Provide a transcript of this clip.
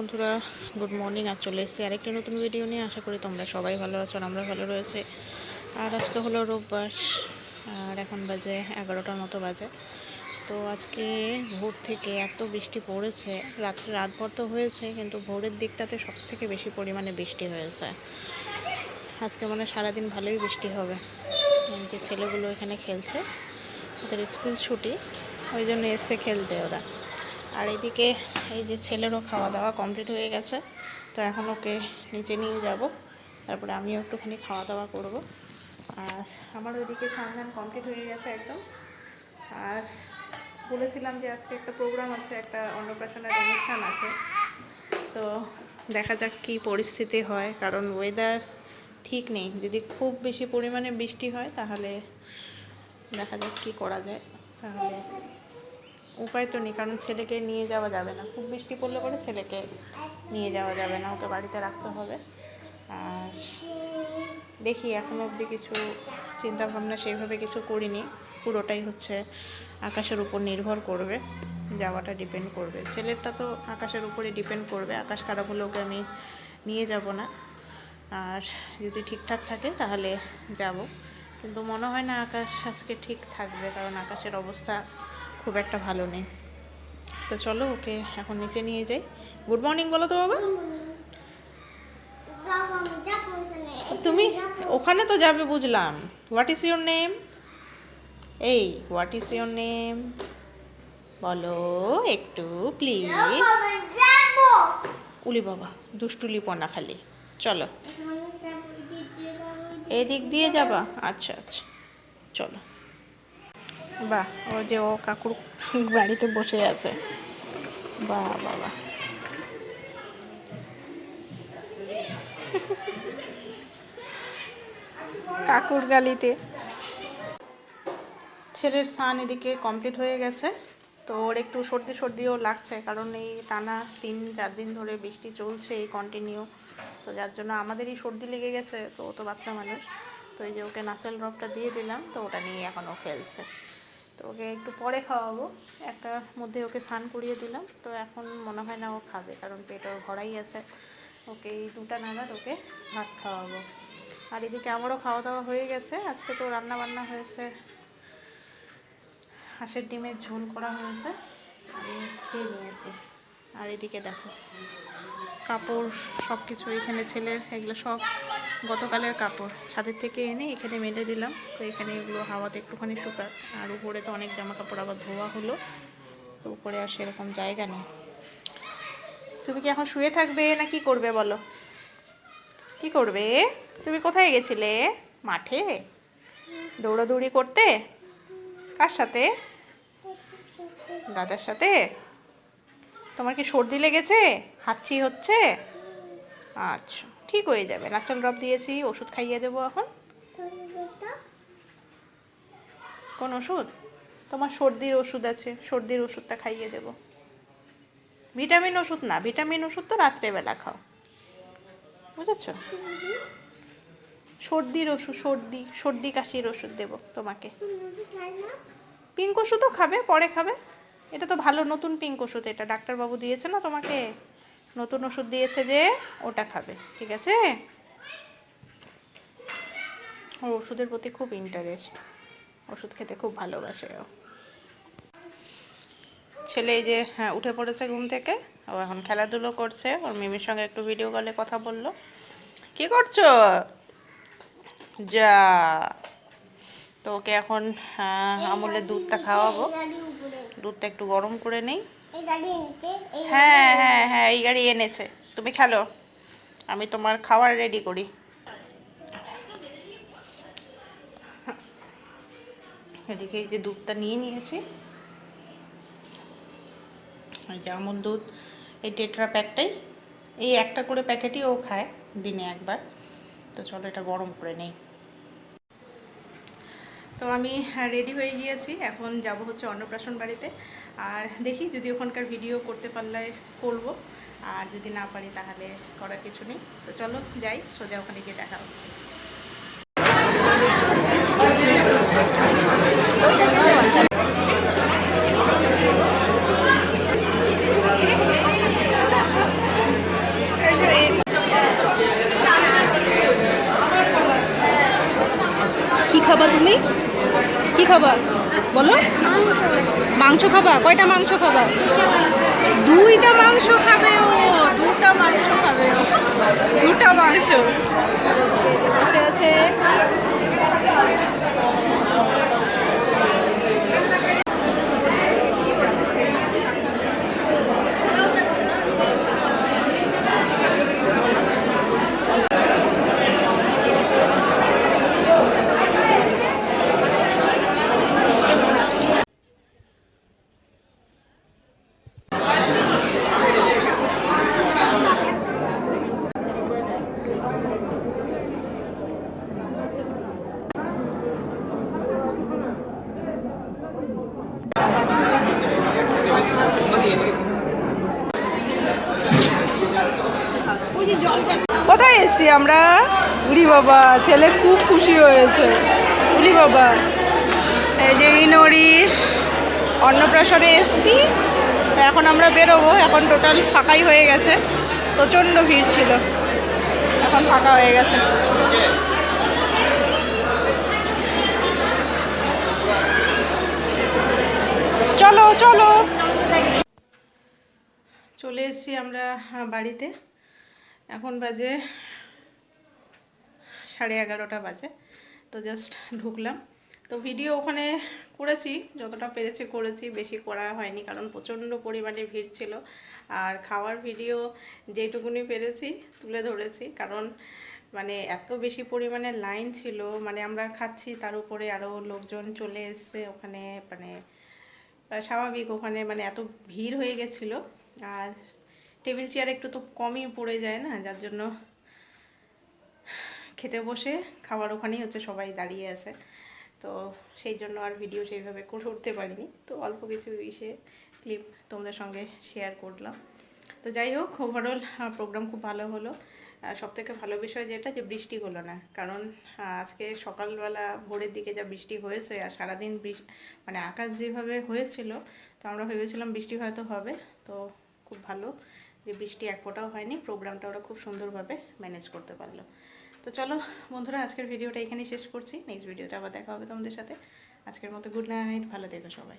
বন্ধুরা good morning আর চলে এসেছি আরেকটি নতুন ভিডিও নিয়ে। আশা করি তোমরা সবাই ভালো আছো আর আমরা ভালো রয়েছে। আর আজকে হলো রোববার, আর এখন বাজে এগারোটার মতো বাজে। তো আজকে ভোর থেকে এত বৃষ্টি পড়েছে রাত্রে রাতভর তো হয়েছে, কিন্তু ভোরের দিকটাতে সব থেকে বেশি পরিমাণে বৃষ্টি হয়েছে। আজকে মানে সারাদিন ভালোই বৃষ্টি হবে। যে ছেলেগুলো এখানে খেলছে, ওদের স্কুল ছুটি, ওই জন্য এসে খেলতে ওরা। আর এদিকে এই যে ছেলেরও খাওয়া দাওয়া কমপ্লিট হয়ে গেছে, তো এখন ওকে নিচে নিয়ে যাব। তারপরে আমিও একটুখানি খাওয়া দাওয়া করব। আর আমার ওইদিকে স্নান কমপ্লিট হয়ে গেছে একদম। আর বলেছিলাম যে আজকে একটা প্রোগ্রাম আছে, একটা অন্নপ্রাশনের অনুষ্ঠান আছে। তো দেখা যাক কী পরিস্থিতি হয়, কারণ ওয়েদার ঠিক নেই। যদি খুব বেশি পরিমাণে বৃষ্টি হয়, তাহলে দেখা যাক কী করা যায়। তাহলে উপায় তো নেই, কারণ ছেলেকে নিয়ে যাওয়া যাবে না। খুব বৃষ্টি পড়লে পরে ছেলেকে নিয়ে যাওয়া যাবে না, ওকে বাড়িতে রাখতে হবে। আর দেখি এখনও অবধি কিছু চিন্তাভাবনা সেইভাবে কিছু করিনি। পুরোটাই হচ্ছে আকাশের উপর নির্ভর করবে, যাওয়াটা ডিপেন্ড করবে। ছেলেরটা তো আকাশের উপরে ডিপেন্ড করবে, আকাশ খারাপ হলে ওকে আমি নিয়ে যাব না। আর যদি ঠিকঠাক থাকে তাহলে যাব। কিন্তু মনে হয় না আকাশ আজকে ঠিক থাকবে, কারণ আকাশের অবস্থা খুব একটা ভালো নেই। তো চলো ওকে এখন নিচে নিয়ে যাই। গুড মর্নিং বলো তো বাবা। তুমি ওখানে তো যাবে বুঝলাম। হোয়াট ইজ ইউর নেম এই হোয়াট ইজ ইউর নেম বলো একটু প্লিজ উলি বাবা দুষ্টুলি পনা খালি। চলো। এই দিক দিয়ে যাবা? আচ্ছা আচ্ছা। চলো। বাহ, ও যে ও কাকুর বাড়িতে বসে আছে। বাহ বাবা কাকুর গালিতে। ছেলের স্নান এদিকে কমপ্লিট হয়ে গেছে। তো ওর একটু সর্দি সর্দিও লাগছে, কারণ এই টানা তিন, চার দিন ধরে বৃষ্টি চলছে এই কন্টিনিউ তো যার জন্য আমাদেরই সর্দি লেগে গেছে, তো ও তো বাচ্চা মানুষ। তো এই যে ওকে নাসেল ড্রপটা দিয়ে দিলাম, তো ওটা নিয়ে এখন ও খেলছে। তো ওকে একটু পরে খাওয়াবো। একটা মধ্যে ওকে স্নান করিয়ে দিলাম। তো এখন মনে হয় না ও খাবে, কারণ পেট ওর ভরাই আছে। ওকে এই দুটা নাগাদ ওকে ভাত খাওয়াবো। আর এদিকে আমারও খাওয়া দাওয়া হয়ে গেছে। আজকে তো রান্না বান্না হয়েছে। হাঁসের ডিমের ঝোল করা হয়েছে। আমি খেয়ে নিয়েছি। আর এদিকে দেখো, কাপড় সব কিছু এখানে ছেলের, এগুলো সব গতকালের কাপড়। ছাদের থেকে এনে এখানে মেলে দিলাম। তো এখানে এগুলো হাওয়াতে একটুখানি শুকাক। আর উপরে তো অনেক জামা কাপড় আবার ধোয়া হলো। তো উপরে আর সেরকম জায়গা নেই। তুমি কি এখন শুয়ে থাকবে না কি করবে বলো? কি করবে? তুমি কোথায় গেছিলে? মাঠে? দৌড়াদৌড়ি করতে? কার সাথে? দাদার সাথে? তোমার কি সর্দি লেগেছে? হাঁচি হচ্ছে? আচ্ছা। ঠিক হয়ে যাবে। নাসেল ড্রপ দিয়েছি, ওষুধ খাইয়ে দেবো এখন। কোন ওষুধ? তোমার সর্দির ওষুধ আছে, সর্দির ওষুধটা খাইয়ে দেব। ভিটামিন ওষুধ না ভিটামিন ওষুধ তো রাত্রেবেলা খাও। বুঝেছ? সর্দির ওষুধ, সর্দি সর্দি কাশির ওষুধ দেবো তোমাকে। পিঙ্ক ওষুধও খাবে, পরে খাবে। এটা তো ভালো নতুন পিঙ্ক ওষুধ, এটা ডাক্তারবাবু দিয়েছে না তোমাকে? নতুন ওষুধ দিয়েছে যে ওটা খাবে, ঠিক আছে? ওর ওষুধের প্রতি খুব ইন্টারেস্ট ওষুধ খেতে খুব ভালোবাসে ও। ছেলে এই যে হ্যাঁ উঠে পড়েছে ঘুম থেকে, ও এখন খেলাধুলো করছে, ওর মিমির সঙ্গে একটু ভিডিও কলে কথা বলল। কি করছ? যা তো ওকে এখন আমুলের দুধটা খাওয়াবো। দুধটা একটু গরম করে নেই। হ্যাঁ হ্যাঁ হ্যাঁ এই গাড়ি এনেছে। তুমি খেলো। আমি তোমার খাবার রেডি করি। এদিকে এই যে দুধটা নিয়ে নিয়েছি। এই যে আমুল দুধ, এই টেট্রা প্যাকটাই। এই একটা করে প্যাকেটই ও খায় দিনে একবার। তো চলো এটা গরম করে নেই। তো আমি রেডি হয়ে গিয়েছি। এখন যাব হচ্ছে অন্নপ্রাশন বাড়িতে। আর দেখি যদি ওখানকার ভিডিও করতে পারলে করব। আর যদি না পারি তাহলে করার কিছু নেই। তো চলো যাই, সোজা ওখানে গিয়ে দেখা হচ্ছে। কি খাবা তুমি? কি খাবা? বলো। মাংস খাবা? কয়টা মাংস খাবা? দুইটা মাংস খাবে ও দুটা মাংস খাবে ও। দুটা মাংস বসে আছে কোথায় এসছি আমরা? উরি বাবা ছেলে খুব খুশি হয়েছে। উরি বাবা। এই যে ইনরির অন্নপ্রাশনে এসছি। এখন আমরা বেরোবো। এখন টোটাল ফাঁকাই হয়ে গেছে। প্রচণ্ড ভিড় ছিল। এখন ফাঁকা হয়ে গেছে। চলো চলো। চলে এসেছি আমরা বাড়িতে। এখন বাজে সাড়ে এগারোটা বাজে, তো জাস্ট ঢুকলাম। তো ভিডিও ওখানে করেছি, যতটা পেরেছি করেছি, বেশি করা হয়নি, কারণ প্রচণ্ড পরিমাণে ভিড় ছিল। আর খাওয়ার ভিডিও যেটুকুনি পেরেছি, তুলে ধরেছি, কারণ মানে এত বেশি পরিমাণে লাইন ছিল মানে আমরা খাচ্ছি, তার উপরে আরও লোকজন চলে এসছে ওখানে মানে স্বাভাবিক ওখানে মানে এত ভিড় হয়ে গেছিল। আর টেবিল চেয়ার একটু তো কমই পড়ে যায় না, যার জন্য খেতে বসে খাবার ওখানেই হচ্ছে, সবাই দাঁড়িয়ে আছে। তো সেই জন্য আর ভিডিও সেইভাবে করে উঠতে পারিনি। তো অল্প কিছু ইসে ক্লিপ তোমাদের সঙ্গে শেয়ার করলাম। তো যাই হোক ওভারঅল প্রোগ্রাম খুব ভালো হলো। সব থেকে ভালো বিষয় যেটা যে বৃষ্টি হলো না। কারণ আজকে সকালবেলা ভোরের দিকে যা বৃষ্টি হয়েছে আর সারাদিন মানে আকাশ যেভাবে হয়েছিল, তো আমরা ভেবেছিলাম বৃষ্টি হয়তো হবে। তো খুব ভালো। যে বৃষ্টি এক ফোটাও হয়নি প্রোগ্রামটা ওরা খুব সুন্দরভাবে ম্যানেজ করতে পারল। তো চলো বন্ধুরা, আজকের ভিডিওটা এখানেই শেষ করছি। নেক্সট ভিডিওতে আবার দেখা হবে তোমাদের সাথে। আজকের মতো গুড নাইট ভালো থেকো সবাই।